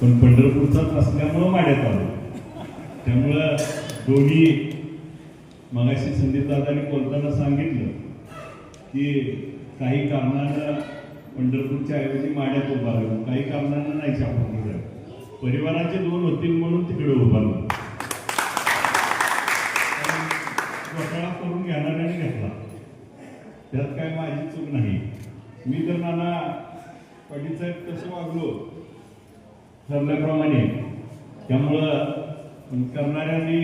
पण पंढरपूरचाच असल्यामुळं माड्यात आलो त्यामुळं दोन्ही मगाशी संदीप दादांनी बोलताना सांगितलं की काही कारणानं पंढरपूरच्या ऐवजी माड्यात उभारलं काही कारणानं नाही शापूरकडे परिवाराचे दोन होतील म्हणून तिकडे उभारलं घोटाळा करून घेणाऱ्याने घेतला. त्यात काय माझी चूक नाही. मी तर नाना पाटील साहेब कसं वागलो. ठरल्याप्रमाणे. त्यामुळं करणाऱ्यांनी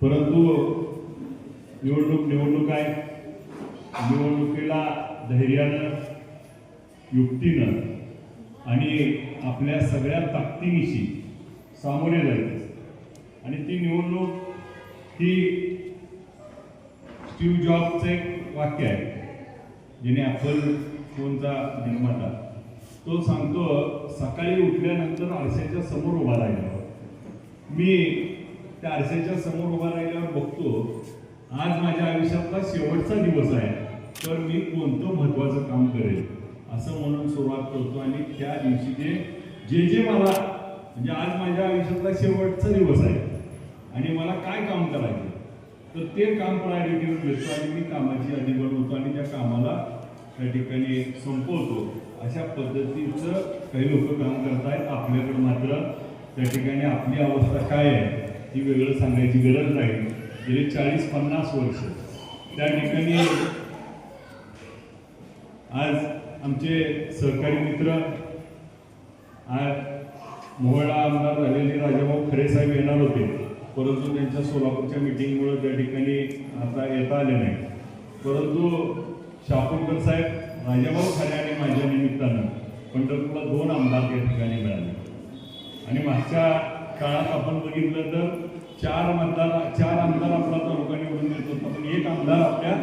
परंतु निवडणूक निवडणूक आहे. निवडणुकीला धैर्यानं युक्तीनं आणि आपल्या सगळ्या ताकदीनिशी सामोरे जायचं. आणि ती निवडणूक ही स्टीव जॉबचं एक वाक्य आहे ज्याने ॲपल फोनचा निर्माता तो सांगतो सकाळी उठल्यानंतर आरशाच्या समोर उभा राहिल्यावर. मी त्या आरशाच्या समोर उभा राहिल्यावर बघतो आज माझ्या आयुष्यातला शेवटचा दिवस आहे तर मी कोणतं महत्त्वाचं काम करेल? असं म्हणून सुरुवात करतो आणि त्या दिवशी जे जे जे मला म्हणजे आज माझ्या आयुष्यातला शेवटचा दिवस आहे आणि मला काय काम करायचं? तर ते काम प्रायोरिटीवर घेतो आणि मी कामाची यादी बनवतो आणि त्या कामाला त्या ठिकाणी संपवतो. अशा पद्धतीचं काही लोक काम करतायत. आपल्याकडे मात्र त्या ठिकाणी आपली अवस्था काय आहे ही वेगळं सांगायची गरज नाही. गेली चाळीस पन्नास वर्ष. त्या ठिकाणी आज आमचे सहकारी मित्र आज मोहळा आमदार झालेले राजाभाऊ खरे साहेब येणार होते. परंतु त्यांच्या सोलापूरच्या मिटिंगमुळे त्या ठिकाणी आता येता आले नाही. परंतु शापूरकर साहेब राजाभाऊ खाले आणि माझ्या निमित्तानं पंढरपूरला दोन आमदार या ठिकाणी मिळाले. आणि मागच्या काळात आपण बघितलं तर चार मतदार चार आमदार आपला तालुका निवडून देत होता पण एक आमदार आपल्या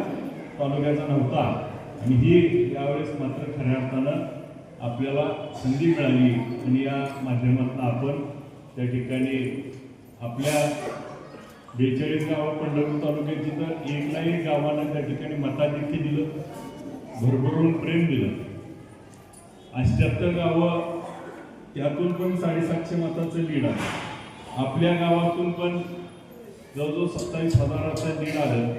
तालुक्याचा नव्हता. आणि ही यावेळेस मात्र खऱ्या अर्थानं आपल्याला संधी मिळाली. आणि या माध्यमातून आपण त्या ठिकाणी आपल्या बेचाळीस गावं पंढरपूर तालुक्याची तर एकलाही गावांना त्या ठिकाणी मताधिक्य दिलं भरभरून प्रेम दिलं. अष्ट्याहत्तर गावं त्यातून पण साडेसातशे मताचं लीड आलं. आपल्या गावातून पण जवळजवळ सत्तावीस हजाराचं लीड आलं.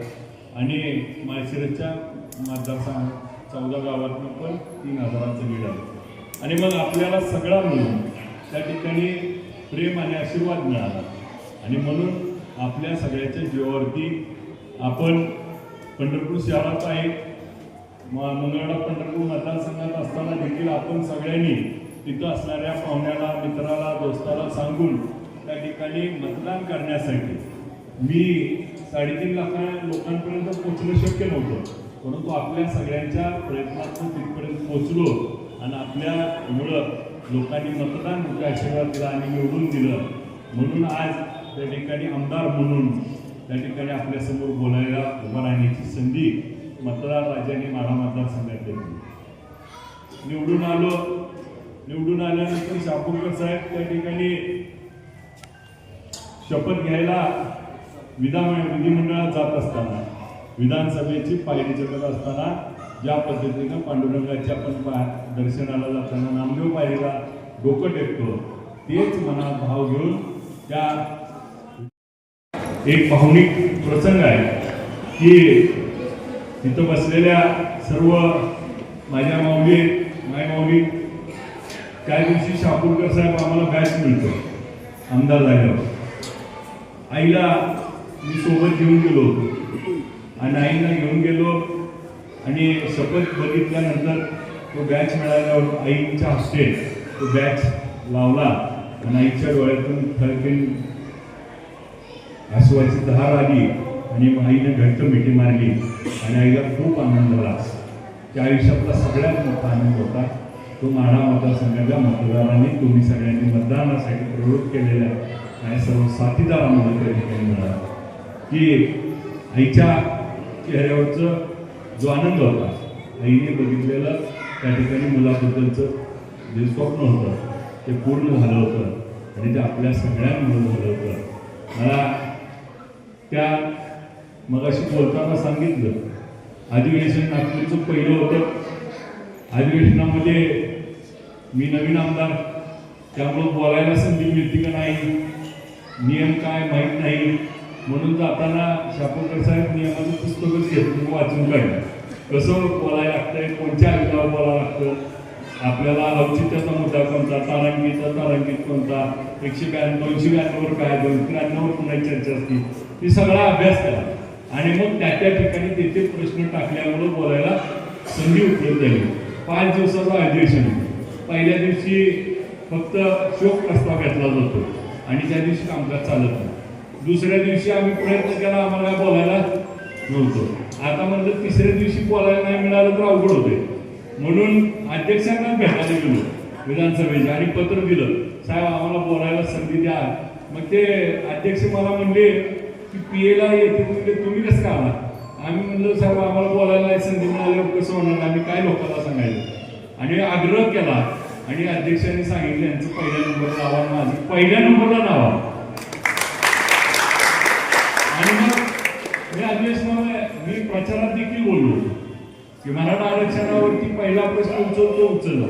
आणि माळशिरसच्या मतदारसंघ चौदा गावातून पण तीन हजाराचं लीड आलं. आणि मग आपल्याला सगळा मिळून त्या ठिकाणी प्रेम आणि आशीर्वाद मिळाला. आणि म्हणून आपल्या सगळ्याच्या जीवावरती आपण पंढरपूर शहरात आहे. म- मंगळवार पंढरपूर मतदारसंघात असताना देखील आपण सगळ्यांनी तिथं असणाऱ्या पाहुण्याला मित्राला दोस्ताला सांगून त्या ठिकाणी मतदान करण्यासाठी मी साडेतीन लाखा लोकांपर्यंत पोहोचणं शक्य नव्हतं. परंतु आपल्या सगळ्यांच्या प्रयत्नातून तिथपर्यंत पोचलो आणि आपल्यामुळं लोकांनी मतदान मुख्य आशीर्वाद दिला आणि निवडून दिलं. म्हणून आज त्या ठिकाणी आमदार म्हणून त्या ठिकाणी आपल्यासमोर बोलायला उभं राहण्याची संधी मतदार राजाने माढा मतदारसंघात दिली निवडून आलो. निवडून आल्यानंतर शापूरकर साहेब त्या ठिकाणी शपथ घ्यायला विधान विधिमंडळात जात असताना विधानसभेची पायरी चढत असताना ज्या पद्धतीनं पांडुरंगाच्या आपण पा- दर्शनाला जाताना नामदेव पायरीला डोकं टेकतो तेच मनात भाव घेऊन त्या एक भावनिक प्रसंग आहे की तिथं बसलेल्या सर्व माझ्या माऊली माय माऊली त्या दिवशी शापूरकर साहेब आम्हाला बॅच मिळतो आमदार झाल्यावर. आईला मी सोबत घेऊन गेलो होतो. आणि आईला घेऊन गेलो आणि शपथ बघितल्यानंतर तो बॅच मिळाल्यावर आईच्या हस्ते तो बॅच लावला आणि आईच्या डोळ्यातून थरकीन आसवाची दहा आली आणि मग आईने घट्ट मिठी मारली आणि आईला खूप आनंद झाला. त्या आयुष्यातला सगळ्यात मोठा आनंद होता. तो माढा मतदारसंघाच्या मतदारांनी तुम्ही सगळ्यांनी मतदानासाठी प्रवृत्त केलेला आणि सर्व साथीदारांमध्ये त्या ठिकाणी मिळाला. की आईच्या चेहऱ्यावरचं जो आनंद होता आईने बघितलेलं त्या ठिकाणी मुलाबद्दलचं जे स्वप्न होतं ते पूर्ण झालं होतं आणि ते आपल्या सगळ्यांमुळे झालं होतं. मला त्या मगाशी बोलताना सांगितलं अधिवेशन नागपूरचं पहिलं होतं. अधिवेशनामध्ये मी नवीन आमदार त्यामुळं बोलायला संधी मिळते का नाही? नियम काय माहीत नाही. म्हणून जाताना शापूरकर साहेब नियमाचं पुस्तकच घेतलं वाचून काढलं. कसं बोलायला लागतंय कोणत्या अंगावर बोलावं लागतं? आपल्याला औचित्याचा मुद्दा कोणता? तारांकितचा तारांकित कोणता? एकशे ब्याण्णव दोनशे ब्याण्णववर काय दोनशे त्र्याण्णववर पुन्हा चर्चा असते? ती सगळा अभ्यास करा. आणि मग त्या त्या ठिकाणी तेथे प्रश्न टाकल्यामुळं बोलायला संधी उपलब्ध झाली. पाच दिवसाचं अधिवेशन. होतं. पहिल्या दिवशी फक्त शोक प्रस्ताव घेतला जातो आणि त्या दिवशी कामकाज चालत नाही. दुसऱ्या दिवशी आम्ही प्रयत्न केला आम्हाला बोलायला नव्हतं. आता म्हणलं तिसऱ्या दिवशी बोलायला नाही मिळालं तर अवघड होते म्हणून अध्यक्षांना भेटायला गेलो विधानसभेचे आणि पत्र दिलं. साहेब आम्हाला बोलायला संधी द्या. मग ते अध्यक्ष मला म्हणले की पीएला येते म्हणजे तुम्ही कसं का आला आम्ही म्हणलं साहेब आम्हाला बोलायला संधी मिळाल्यावर कसं होणार आम्ही काय लोकांना सांगायचं? आणि आग्रह केला. आणि अध्यक्षांनी सांगितलं यांचं पहिल्या नंबरला नावा माझं पहिल्या नंबरला नावा आणि मग मी अधिवेशनामध्ये मी प्रचारात देखील बोललो की मराठा आरक्षणावरती पहिला प्रश्न उचलतो उचलला.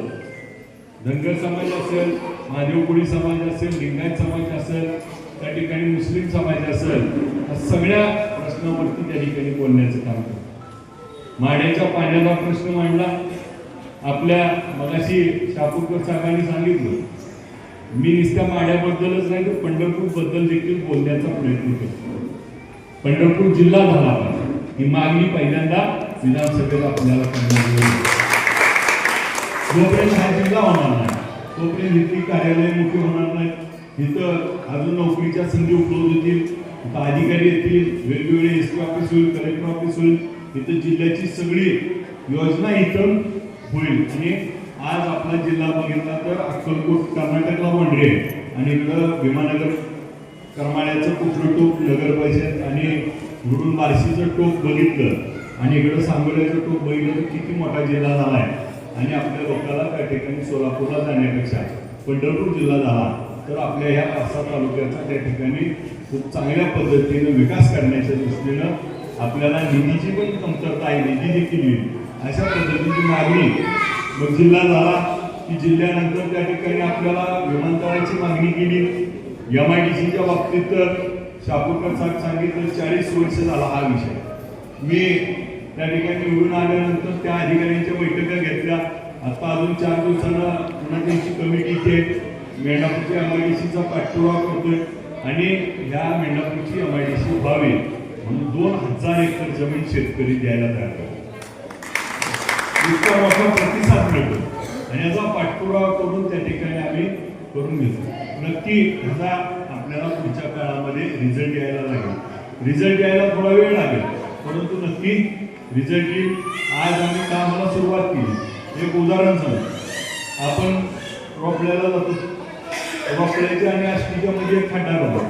धनगर समाज असेल महादेव कोळी समाज असेल लिंगायत समाज असेल त्या ठिकाणी मुस्लिम समाज असेल या सगळ्या प्रश्नावरती त्या ठिकाणी बोलण्याचं काम करतो. माड्याच्या पाण्याचा प्रश्न मांडला. आपल्या मगाशी शापूरकर साहेबांनी सांगितलं मी नुसत्या माड्याबद्दलच नाही तर पंढरपूरबद्दल देखील बोलण्याचा प्रयत्न करतो. पंढरपूर जिल्हा झाला ही मागणी पहिल्यांदा विधानसभेत आपल्याला करण्यात येईल. जोपर्यंत हा जिल्हा होणार नाही तोपर्यंत इथली कार्यालय मोठी होणार नाही इथं अजून नोकरीच्या संधी उपलब्ध होतील. इथं अधिकारी येतील वेगवेगळे एस पी ऑफिस होईल कलेक्टर ऑफिस होईल. इथं जिल्ह्याची सगळी योजना इथं होईल. आणि आज आपला जिल्हा बघितला तर अक्कलकोट कर्नाटकला वंडरे आणि इकडं भीमानगर करमाळ्याचं कुठलं टोक नगर परिषद आणि म्हणून बार्शीचं टोक बघितलं. आणि इकडं सांगोल्याचं टोक बघितलं तर किती मोठा जिल्हा झाला आहे. आणि आपल्या लोकांना त्या ठिकाणी सोलापूरला जाण्यापेक्षा पंढरपूर जिल्हा झाला. तर आपल्या ह्या पाच तालुक्याचा त्या ठिकाणी खूप चांगल्या पद्धतीनं विकास करण्याच्या दृष्टीनं आपल्याला निधीची पण कमतरता आहे निधी देखील येईल. अशा पद्धतीची मागणी मग जिल्हा झाला की जिल्ह्यानंतर त्या ठिकाणी आपल्याला विमानतळाची मागणी केली. एम आय डी सीच्या बाबतीत तर शापूरकर साहेब सांगितलं चाळीस वर्ष झाला हा विषय. मी त्या ठिकाणी निवडून आल्यानंतर त्या अधिकाऱ्यांच्या बैठका घेतल्या. आता अजून चार दिवसांना पुन्हा त्यांची कमिटी मेंढापूरची एम आय डी सीचा पाठपुरावा करतोय आणि ह्या मेंढापूरची एम आय डी सी व्हावी म्हणून दोन हजार एकर जमीन शेतकरी द्यायला तयार करतो इतका मोठा प्रतिसाद मिळतो. आणि याचा पाठपुरावा करून त्या ठिकाणी आम्ही करून घेतो. नक्की ह्याचा आपल्याला पुढच्या काळामध्ये रिझल्ट यायला लागेल. रिझल्ट यायला थोडा वेळ लागेल. परंतु नक्की रिझल्ट येईल आज आम्ही कामाला सुरुवात केली. एक उदाहरण सांगू आपण रोपल्याला जातो. रोपड्याच्या आणि आष्टीच्या मध्ये एक खड्डा झाला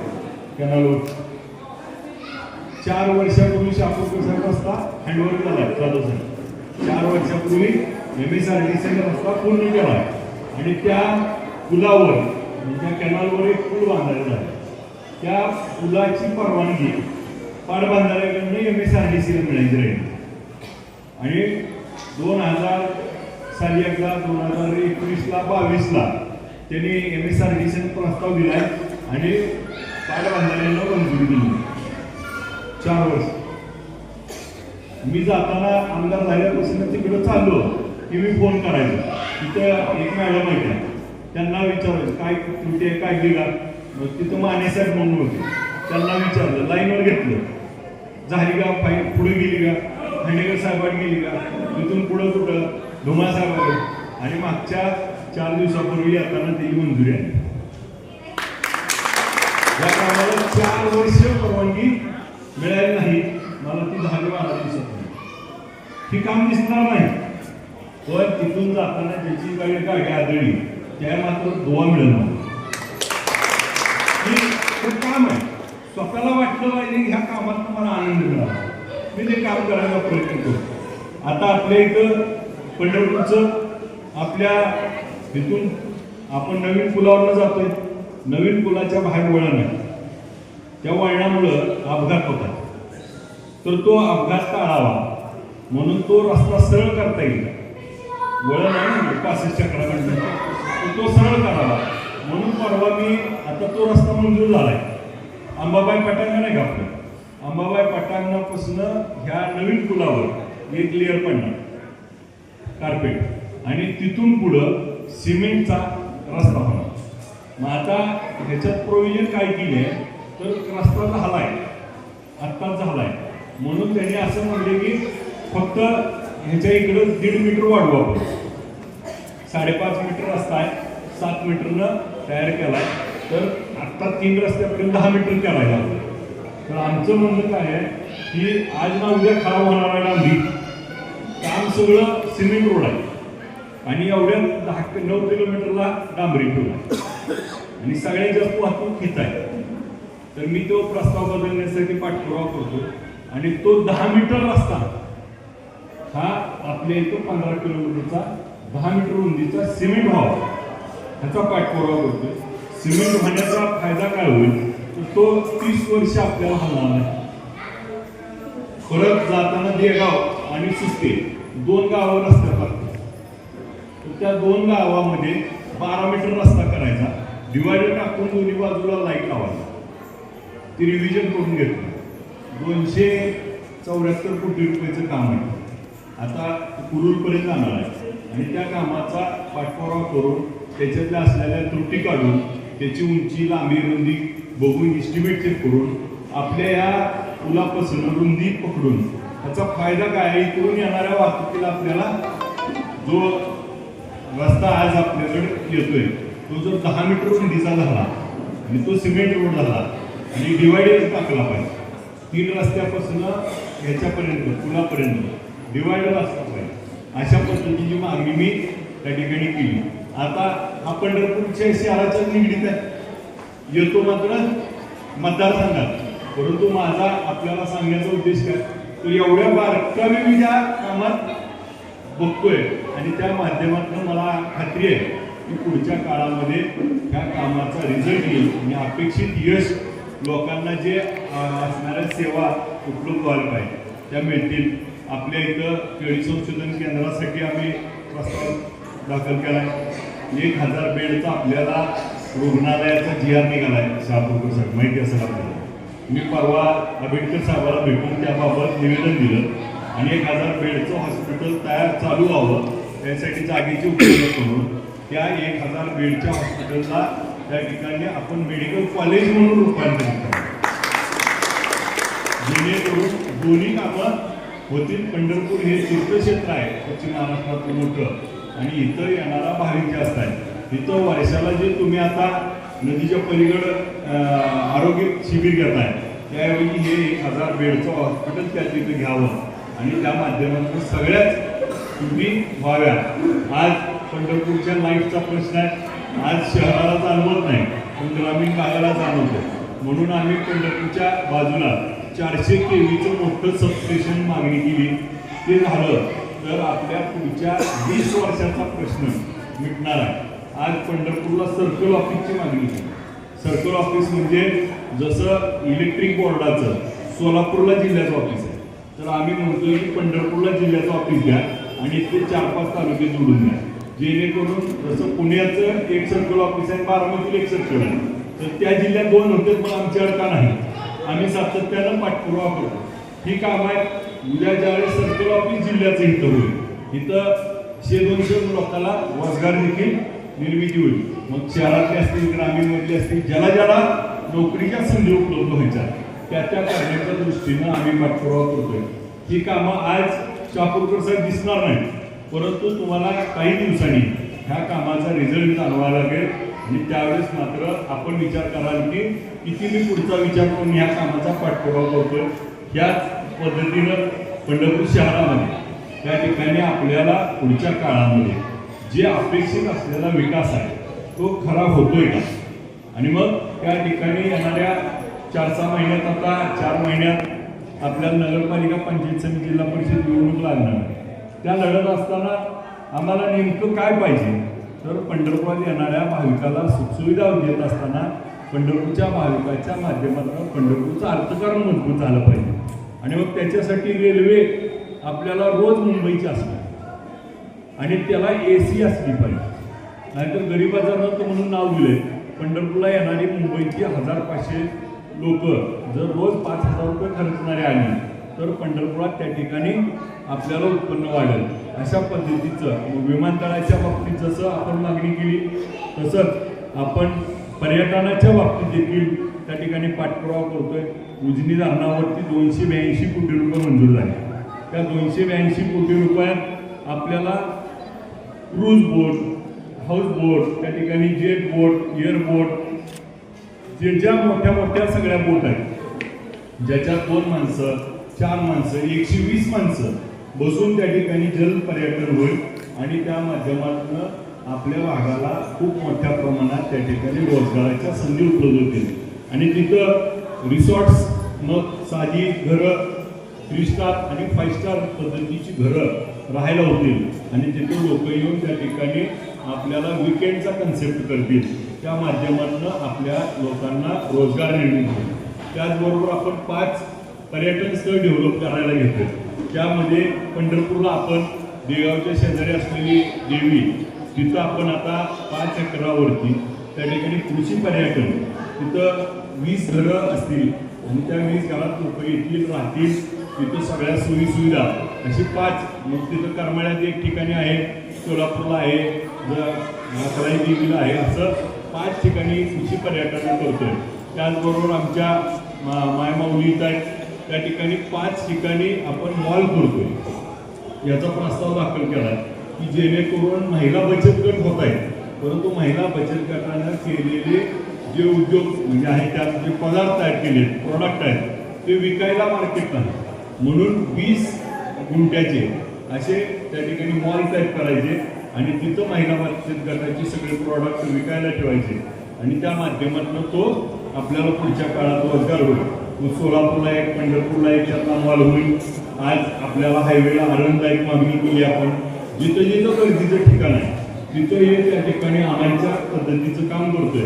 चार वर्षापूर्वी शापूरकर साहेब रस्ता हँडओव्हर झाला चालू झाला चार वर्षापूर्वी एम एस आर डी सीने रस्ता पूर्ण केला. आणि त्या पुलावर त्या कॅनलवर एक पूल बांधायचा झाला. त्या पुलाची परवानगी पाटबंधाऱ्याकडनं एम एस आर डी सीला मिळायची राहील. आणि दोन हजार साली एकदा दोन हजार एकवीसला बावीसला त्यांनी एम एस आर डी प्रस्ताव प्रस्ताव दिलाय आणि पाटबंधाऱ्यांना मंजुरी दिली. चार वर्ष. मी जाताना आमदार झाल्यापासून तिकडं चाललो की मी फोन करायचो. तिथं एक मॅडम आहे त्यांना विचारायचं काय त्रुटी आहे? काय दिला मग तिथं मानेसाहेब म्हणून होते. त्यांना विचारलं लाईनवर घेतलं. झाली का? फाईन पुढे गेली का? खांडेकर साहेबांनी गेली का? तिथून पुढं कुठं? धुमा साहेबांनी आणि मागच्या चार दिवसापूर्वी येताना त्याची मंजुरी आहे या कामाला चार वर्ष परवानगी मिळाली नाही. मला ती झाली बारा दिवसात ही काम दिसणार नाही. पण तिथून जाताना ज्याची गाडी गाडी आदळली त्या मात्र गोवा मिळणार काम आहे. स्वतःला वाटलं पाहिजे की ह्या कामात मला आनंद मिळाला. मी ते काम करायचा प्रयत्न करतो. आता आपल्या इथं पंढरपूरचं आपल्या तिथून आपण नवीन पुलावरनं जातोय. नवीन पुलाच्या बाहेर वळण आहे. त्या वळणामुळं अपघात होतात तर तो अपघात टाळावा. म्हणून तो रस्ता सरळ करता येईल. वळण आहे ना चक्राकडनं तर तो सरळ करावा. परवा मी आता तो रस्ता मंजूर झालाय. अंबाबाई पटांगण नाही का आपलं? अंबाबाई पटांगणापासून ह्या नवीन पुलावर एक लेअर पडणार. कार्पेट आणि तिथून पुढं सिमेंटचा रस्ता बनला मग आता ह्याच्यात प्रोव्हिजन काय केली आहे तर रस्ता झाला आहे आत्ताच झाला आहे म्हणून त्यांनी असं म्हणले की फक्त ह्याच्या इकडं दीड मीटर वाढवू आपण साडेपाच मीटर रस्ता आहे. सात मीटरनं तयार केला आहे तर आत्ता तीन रस्त्यापर्यंत दहा मीटर केलाय तर आमचं म्हणणं काय आहे की आज ना उद्या खराब होणार आहे लांबी काम सगळं सिमेंट रोड आहे. आणि एवढ्या दहा नऊ किलोमीटरला डांबरी ठेवला आणि सगळ्यात जास्त वाहतूक हित आहे. तर मी तो प्रस्ताव बदलण्यासाठी पाठपुरावा करतो. आणि तो दहा मीटर रस्ता हा आपल्या इथं पंधरा किलोमीटरचा दहा मीटर रुंदीचा सिमेंट व्हावा ह्याचा पाठपुरावा करतो. सिमेंट होण्याचा फायदा काय होईल? तर तो तीस वर्ष आपल्याला हलणार नाही. परत जाताना देगाव आणि सुस्ते दोन गावावर रस्त्यात त्या दोन गावामध्ये बारा मीटर रस्ता करायचा. डिवायडर टाकून दोन्ही बाजूला लाइट लावायचा. ती रिव्हिजन करून घेतलं. दोनशे चौऱ्याहत्तर कोटी रुपयाचं काम आहे. आता कुरुलपर्यंत जाणार आहे. आणि त्या कामाचा पाठपुरावा करून त्याच्यातल्या असलेल्या त्रुटी काढून त्याची उंची लांबी रुंदी बघून इस्टिमेट चेक करून आपल्या या पुलापासून रुंदी पकडून त्याचा फायदा काय आहे? इकडून येणाऱ्या वाहतुकीला आपल्याला जो रस्ता आज आपल्याकडे येतोय. तो जर दहा मीटर खंडीचा झाला आणि तो सिमेंट रोड झाला आणि डिवायडर टाकला पाहिजे. तीन रस्त्यापासून ह्याच्यापर्यंत पुलापर्यंत डिवायडर असला पाहिजे. अशा पद्धतीची मागणी मी त्या ठिकाणी केली. आता हा पंढरपूरच्या शहराच्या निगडीत आहे. येतो मात्र मतदारसंघात. परंतु माझा आपल्याला सांगण्याचा उद्देश काय? तर एवढ्या बारकावी मी ज्या कामात बघतोय आणि त्या माध्यमातून मला खात्री आहे की पुढच्या काळामध्ये ह्या कामाचा रिझल्ट येईल. आणि अपेक्षित यश लोकांना जे असणाऱ्या सेवा उपलब्ध व्हायला पाहिजे. त्या मिळतील. आपल्या इथं केळी संशोधन केंद्रासाठी आम्ही प्रस्ताव दाखल केला आहे एक हजार बेडचा आपल्याला रुग्णालयाचा जी आर निघाला आहे शहापूरकर साहेब माहिती असेल आपल्याला. मी परवा आंबेडकर साहेबाला भेटून त्याबाबत निवेदन दिलं. आणि एक हजार बेडचं हॉस्पिटल तयार चालू व्हावं त्यासाठी जागेची उपलब्ध करून त्या एक हजार बेडच्या हॉस्पिटलला त्या ठिकाणी आपण मेडिकल कॉलेज म्हणून रूपांतरित करू जेणेकरून दोन्ही कामं होतील. पंढरपूर हे तीर्थक्षेत्र आहे पश्चिम महाराष्ट्रातलं मोठं. आणि इथं येणारा भाविक जास्त आहे. इथं वर्षाला जे तुम्ही आता नदीच्या पलीकडं आरोग्य शिबिर घेताय त्याऐवजी हे एक हजार बेडचं हॉस्पिटल त्या तिथे घ्यावं. आणि त्या माध्यमातून सगळ्याच तुम्ही व्हाव्या. आज पंढरपूरच्या लाईटचा प्रश्न आहे. आज शहराला जाणवत नाही पण ग्रामीण भागाला जाणवतो. म्हणून आम्ही पंढरपूरच्या बाजूला चारशे केवीचं मोठं सबस्टेशन मागणी केली. ते झालं तर आपल्या पुढच्या वीस वर्षाचा प्रश्न मिटणार आहे. आज पंढरपूरला सर्कल ऑफिसची मागणी केली सर्कल ऑफिस म्हणजे जसं इलेक्ट्रिक बोर्डाचं सोलापूरला जिल्ह्याचं ऑफिस आहे. तर आम्ही म्हणतो की पंढरपूरला जिल्ह्याचं ऑफिस द्या. आणि इथे चार पाच तालुके जोडून द्या. जेणेकरून जसं पुण्याचं एक सर्कल ऑफिस आहे बारामतीला एक सर्कल आहे. तर त्या जिल्ह्यात दोन होते पण आमच्याकडे का नाही? आम्ही सातत्यानं पाठपुरावा करतो. ही काम आहे उद्या ज्यावेळेस सर्कल ऑफिस जिल्ह्याचं इथं होईल. इथं शे दोनशे लोकांना रोजगार देखील निर्मिती होईल. मग शहरातले असतील ग्रामीणमधले असतील ज्याला ज्याला नोकरीच्या संधी उपलब्ध व्हायच्या त्या त्या कार्याच्या दृष्टीनं आम्ही पाठपुरावा करतोय. ही कामं आज चाकूरकर साहेब दिसणार नाही. परंतु तुम्हाला काही दिवसांनी ह्या कामाचा रिझल्ट जाणवावा लागेल. आणि त्यावेळेस मात्र आपण विचार कराल की किती मी पुढचा विचार करून ह्या कामाचा पाठपुरावा करतो याच पद्धतीनं पंढरपूर शहरामध्ये त्या ठिकाणी आपल्याला पुढच्या काळामध्ये जे अपेक्षित असलेला विकास आहे तो खरा होतोय का? आणि मग त्या ठिकाणी येणाऱ्या चार सहा महिन्यात आता चार महिन्यात आपल्या नगरपालिका पंचायत समिती जिल्हा परिषद निवडणूक लागणार. त्या लढत असताना आम्हाला नेमकं काय पाहिजे? तर पंढरपुरात येणाऱ्या भाविकाला सुखसुविधा देत असताना पंढरपूरच्या भाविकाच्या माध्यमातून पंढरपूरचं अर्थकारण मजबूत झालं पाहिजे. आणि मग त्याच्यासाठी रेल्वे आपल्याला रोज मुंबईची असणार. आणि त्याला ए सी असली पाहिजे. नाहीतर गरीबाचा रथ म्हणून नाव दिले पंढरपूरला येणारी मुंबईची हजार पाचशे लोक जर रोज पाच हजार रुपये खर्चणारे आले तर पंढरपुरात त्या ठिकाणी आपल्याला उत्पन्न वाढेल. अशा पद्धतीचं विमानतळाच्या बाबतीत जसं आपण मागणी केली तसंच आपण पर्यटनाच्या बाबतीत देखील त्या ठिकाणी पाठपुरावा करतोय. उजनी धरणावरती दोनशे ब्याऐंशी कोटी रुपये मंजूर झाले. त्या दोनशे ब्याऐंशी कोटी रुपयात आपल्याला क्रूज बोट हाऊस बोट त्या ठिकाणी जेट बोट एअर बोट ज्या मोठ्या मोठ्या सगळ्या बोट आहेत ज्याच्यात दोन माणसं चार माणसं एकशे वीस माणसं बसून त्या ठिकाणी जल पर्यटन होईल आणि त्या माध्यमातून आपल्या भागाला खूप मोठ्या प्रमाणात त्या ठिकाणी रोजगाराच्या संधी उपलब्ध होतील. आणि तिथं रिसॉर्ट्स मग साधी घरं थ्री स्टार आणि फाईव्ह स्टार पद्धतीची घरं राहायला होतील. आणि तिथे लोक येऊन त्या ठिकाणी आपल्याला विकेंडचा कन्सेप्ट करतील. त्या माध्यमातून आपल्या लोकांना रोजगार निर्मिती होईल. त्याचबरोबर आपण पाच पर्यटन स्थळ डेव्हलप करायला घेतो त्यामध्ये पंढरपूरला आपण देगावच्या शेजारी असलेली देवी तिथं आपण आता पाच एकरावरती त्या ठिकाणी कृषी पर्यटन तिथं वीस घरं असतील आणि त्या वीस घरात लोक येतील राहतील. तिथं सगळ्या सोयीसुविधा. अशी पाच मग तिथं करमाळ्यात एक ठिकाणी आहे सोलापूरला आहे अकराई देवीला आहे असं पाच ठिकाणी कृषी पर्यटन करतोय. त्याचबरोबर आमच्या मा- मायमाऊली आहेत. त्या ठिकाणी पाच ठिकाणी आपण मॉल करतोय. याचा प्रस्ताव दाखल केला की जेणेकरून महिला बचत गट होत आहेत. परंतु महिला बचत गटानं केलेले जे उद्योग म्हणजे आहेत त्यात जे पदार्थ तयार केले प्रॉडक्ट आहेत ते विकायला मार्केट नाही. म्हणून वीस गुंठ्याचे असे त्या ठिकाणी मॉल टाईप करायचे. आणि तिथं महिला बचत गटाचे सगळे प्रॉडक्ट विकायला ठेवायचे. आणि त्या माध्यमातून तो आपल्याला पुढच्या काळात रोजगार होईल. मग सोलापूरला एक पंढरपूरला एक त्यातला होईल. आज आपल्याला हायवेला आनंदला एक मागणी केली आपण. जिथं जिथं गर्दीचं ठिकाण आहे तिथं हे त्या ठिकाणी आणायच्या पद्धतीचं काम करतोय.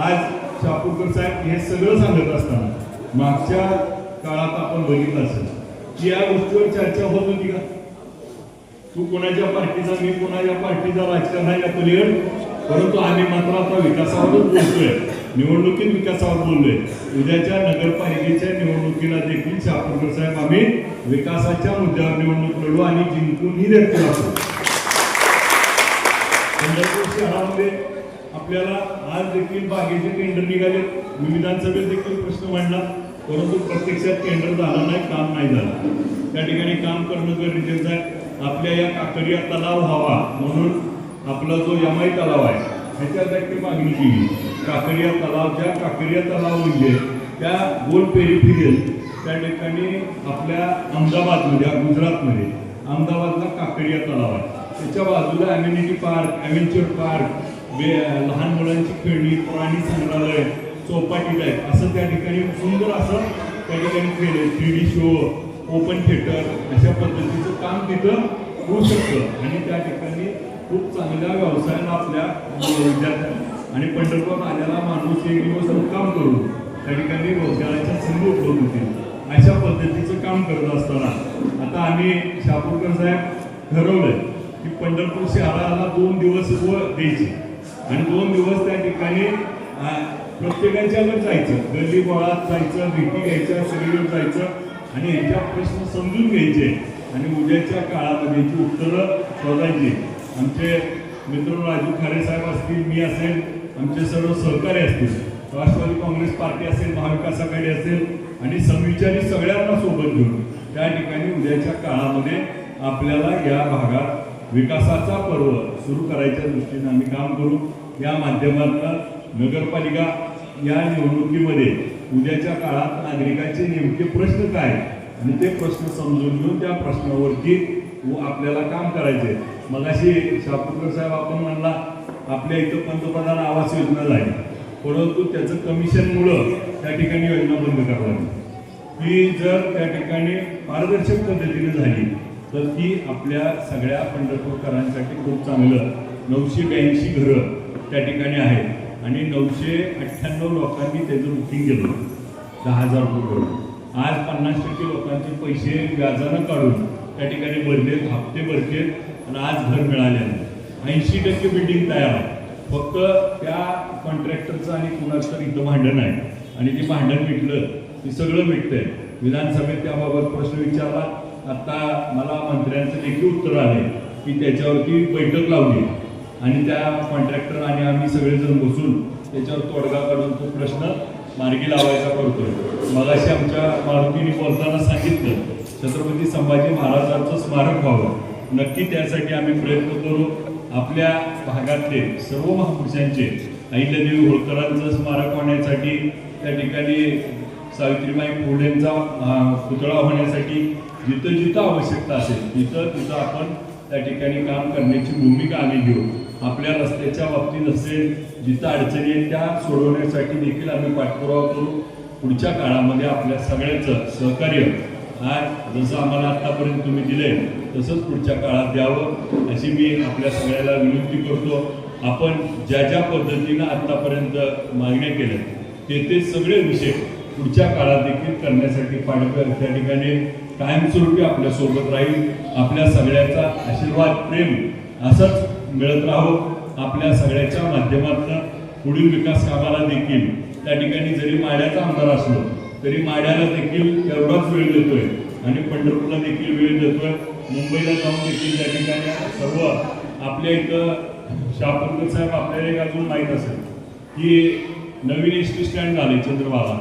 आज शापूरकर साहेब हे सगळं सांगत असताना मागच्या काळात आपण बघितलं असेल की या गोष्टीवर चर्चा होत होती का? तू कोणाच्या पार्टीचा मी कोणाच्या पार्टीचा राजकारणाच्या पलीकडे परंतु आम्ही मात्र आता विकासावरच बोलतोय. निवडणुकीत विकासावर बोललोय उद्याच्या नगरपालिकेच्या निवडणुकीला देखील शापूरकर साहेब आम्ही विकासाच्या मुद्द्यावर निवडणूक लढू आणि जिंकूनही देखील असू पंढरपूर शहरामध्ये आपल्याला आज देखील बागेचे टेंडर निघाले मी विधानसभेत देखील प्रश्न मांडला. परंतु प्रत्यक्षात टेंडर झालं नाही काम नाही झालं. त्या ठिकाणी काम करणं गरजेचं आहे. आपल्या या काकरिया तलाव व्हावा म्हणून आपला जो यमाई तलाव आहे ह्याच्यासाठी मागणी केली काकरिया तलाव ज्या काकरिया तलाव म्हणजे त्या गोल पेरिफिरियल त्या ठिकाणी आपल्या अहमदाबादमध्ये गुजरातमध्ये अहमदाबादला काकरिया तलाव आहे. त्याच्या बाजूला ॲम्युनिटी पार्क ॲव्हेंचर पार्क वे लहान मुलांची खेळणी प्राणी संग्रहालय चौपाटी टाईप असं त्या ठिकाणी सुंदर असं त्या ठिकाणी खेळ three D show open theatre अशा पद्धतीचं काम तिथं होऊ शकतं. आणि त्या ठिकाणी खूप चांगल्या व्यवसायाला आपल्या विद्यार्थ्यांना आणि पंढरपूर आलेला माणूस एक दिवस काम करून त्या ठिकाणी रोजगाराच्या संधी उपलब्ध होतील. अशा पद्धतीचं काम करत असताना आता आम्ही शापूरकर साहेब ठरवलंय की पंढरपूर शहराला दोन दिवस व द्यायचे. आणि दोन दिवस त्या ठिकाणी प्रत्येकाच्यावर जायचं. गल्ली बोळात जायचं भेटी घ्यायच्या सगळीवर जायचं. आणि यांच्या प्रश्न समजून घ्यायचे. आणि उद्याच्या काळामध्ये याची उत्तरं शोधायची. आमचे मित्र राजू खारे साहेब असतील मी असेल आमचे सर्व सहकारी असतील राष्ट्रवादी काँग्रेस पार्टी असेल महाविकास आघाडी असेल आणि समविचारी सगळ्यांना सोबत घेऊन त्या ठिकाणी उद्याच्या काळामध्ये आपल्याला या भागात विकासाचा पर्व सुरू करायच्या दृष्टीने आम्ही काम करू. या माध्यमातून नगरपालिका या निवडणुकीमध्ये उद्याच्या काळात नागरिकांचे नेमके प्रश्न काय? आणि ते प्रश्न समजून घेऊन त्या प्रश्नावरती व आपल्याला काम करायचे मग अशी शापूरकर साहेब आपण म्हणला आपल्या इथं पंतप्रधान आवास योजना झाली. परंतु त्याचं कमिशनमुळं त्या ठिकाणी योजना बंद करावी ती जर त्या ठिकाणी पारदर्शक पद्धतीने झाली तर ती आपल्या सगळ्या पंढरपूरकरांसाठी खूप चांगलं. नऊशे ब्याऐंशी घरं त्या ठिकाणी आहेत. आणि नऊशे अठ्ठ्याण्णव लोकांनी त्याचं बुकिंग केलं. दहा हजार रुपये आज पन्नास टक्के लोकांचे पैसे व्याजानं काढून त्या ठिकाणी भरलेत हप्ते भरलेत आणि आज घर मिळाले. ऐंशी टक्के बिल्डिंग तयार आहे. फक्त त्या कॉन्ट्रॅक्टरचं आणि कुणाचं तर इथं भांडण आहे. आणि ते भांडण मिटलं ते सगळं मिटतंय. विधानसभेत त्याबाबत प्रश्न विचारला. आता मला मंत्र्यांचं लेखी उत्तर आले की त्याच्यावरती बैठक लावली. आणि त्या कॉन्ट्रॅक्टर आणि आम्ही सगळेजण बसून त्याच्यावर तोडगा काढून तो प्रश्न मार्गी लावायचा करतोय. मगाशी आमच्या मारुतीने बोलताना सांगितलं छत्रपती संभाजी महाराजांचं स्मारक व्हावं. नक्की त्यासाठी आम्ही प्रयत्न करू. आपल्या भागातले सर्व महापुरुषांचे अहिल्यादेवी होळकरांचं स्मारक होण्यासाठी त्या ठिकाणी सावित्रीबाई फुलेंचा पुतळा होण्यासाठी जिथं जिथं आवश्यकता असेल तिथं तिथं आपण त्या ठिकाणी काम करण्याची भूमिका आम्ही घेऊ. आपल्या रस्त्याच्या बाबतीत असेल जिथं अडचणी आहेत त्या सोडवण्यासाठी देखील आम्ही पाठपुरावा करू. पुढच्या काळामध्ये आपल्या सगळ्यांचं सहकार्य आज जसं आम्हाला आतापर्यंत तुम्ही दिले तसंच पुढच्या काळात द्यावं अशी मी आपल्या सगळ्याला विनंती करतो. आपण ज्या ज्या पद्धतीनं आतापर्यंत मागण्या केल्या ते ते सगळे विषय पुढच्या काळात देखील करण्यासाठी पाठकर त्या ठिकाणी कायमस्वरूपी आपल्यासोबत राहील. आपल्या सगळ्याचा आशीर्वाद प्रेम असंच मिळत राहो. आपल्या सगळ्याच्या माध्यमातून पुढील विकास कामाला देखील त्या ठिकाणी जरी माड्याचा आमदार असलो तरी माड्याला देखील तेवढाच वेळ देतोय. आणि पंढरपूरला देखील वेळ देतोय. मुंबईला जाऊन देखील त्या ठिकाणी सर्व आपल्या इथं शापूरकर साहेब आपल्याला एक अजून माहीत असेल की नवीन एस टी स्टँड झाले Chandrabhaga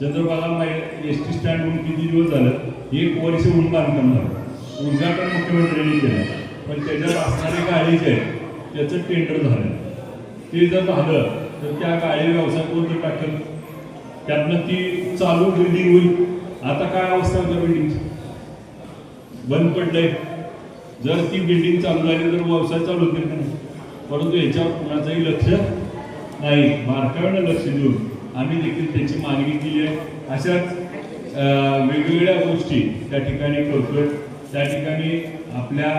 Chandrabhaga S T stand म्हणून किती दिवस झालं? एक वर्ष होऊन बांधकाम झालं. उद्घाटन मुख्यमंत्र्यांनी केलं. पण त्याच्यात असणारे गाडी जे आहे त्याचं टेंडर झालं ते जर झालं तर त्या गाडी व्यवसाय कोणतं टाकेल? त्यातनं ती चालू बिल्डिंग होईल. आता काय अवस्था होत्या बिल्डिंगची बंद पडलंय. जर ती बिल्डिंग चालू झाली तर व्यवसाय चालू होतील नाही? परंतु याच्यावर कुणाचंही लक्ष नाही. बारकाईनं लक्ष देऊन आम्ही देखील त्याची मागणी केली आहे. अशाच वेगवेगळ्या गोष्टी त्या ठिकाणी करतोय त्या ठिकाणी आपल्या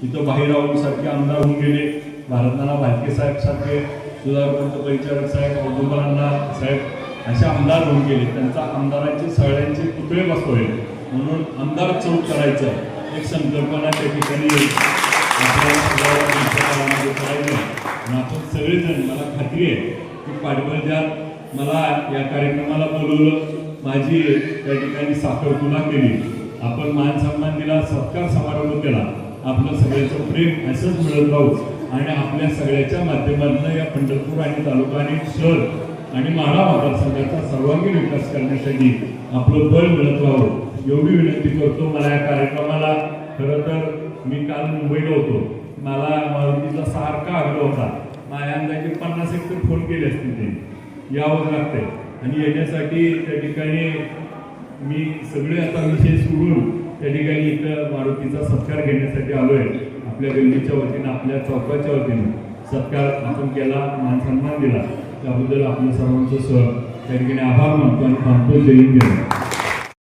तिथं बाहेर सारखे आमदार होऊन गेले. भारतनाना भालके साहेब सारखे सुधारपंत परिचारक साहेब औदुंबरांना साहेब असे आमदार होऊन गेले. त्यांचा आमदारांचे सगळ्यांचे पुतळे बसवले. म्हणून आमदार चौक करायचं एक संकल्पना त्या ठिकाणी करायचं आणि आपण सगळेजण मला खात्री आहे की पाठबळजात मला या कार्यक्रमाला बोलवलं. माझी त्या ठिकाणी साखर तुला केली. आपण मान सन्मान दिला सत्कार समारंभ केला. आपलं सगळ्याचं प्रेम असंच मिळत राहू आणि आपल्या सगळ्याच्या माध्यमातून या पंढरपूर आणि तालुका आणि शहर आणि माळा मतदारसंघाचा सर्वांगीण विकास करण्यासाठी आपलं बळ मिळत राहावं. एवढी विनंती करतो. मला या कार्यक्रमाला खरं तर मी काल मुंबईला होतो. मला मारुतीचा सारखा आग्रह होता. माझ्या अंदाजे पन्नास एक तर फोन केले असतील ते. यावंच लागते आणि येण्यासाठी त्या ठिकाणी मी सगळे आता विषय सोडून त्या ठिकाणी इथं मारुतीचा सत्कार घेण्यासाठी आलो आहे आपल्या गल्लीच्या वतीनं आपल्या चौकाच्या वतीनं सत्कार आपण केला मान सन्मान दिला. त्याबद्दल आपल्या सर्वांचं सह त्या ठिकाणी आभार मानतो आणि थांबतो जय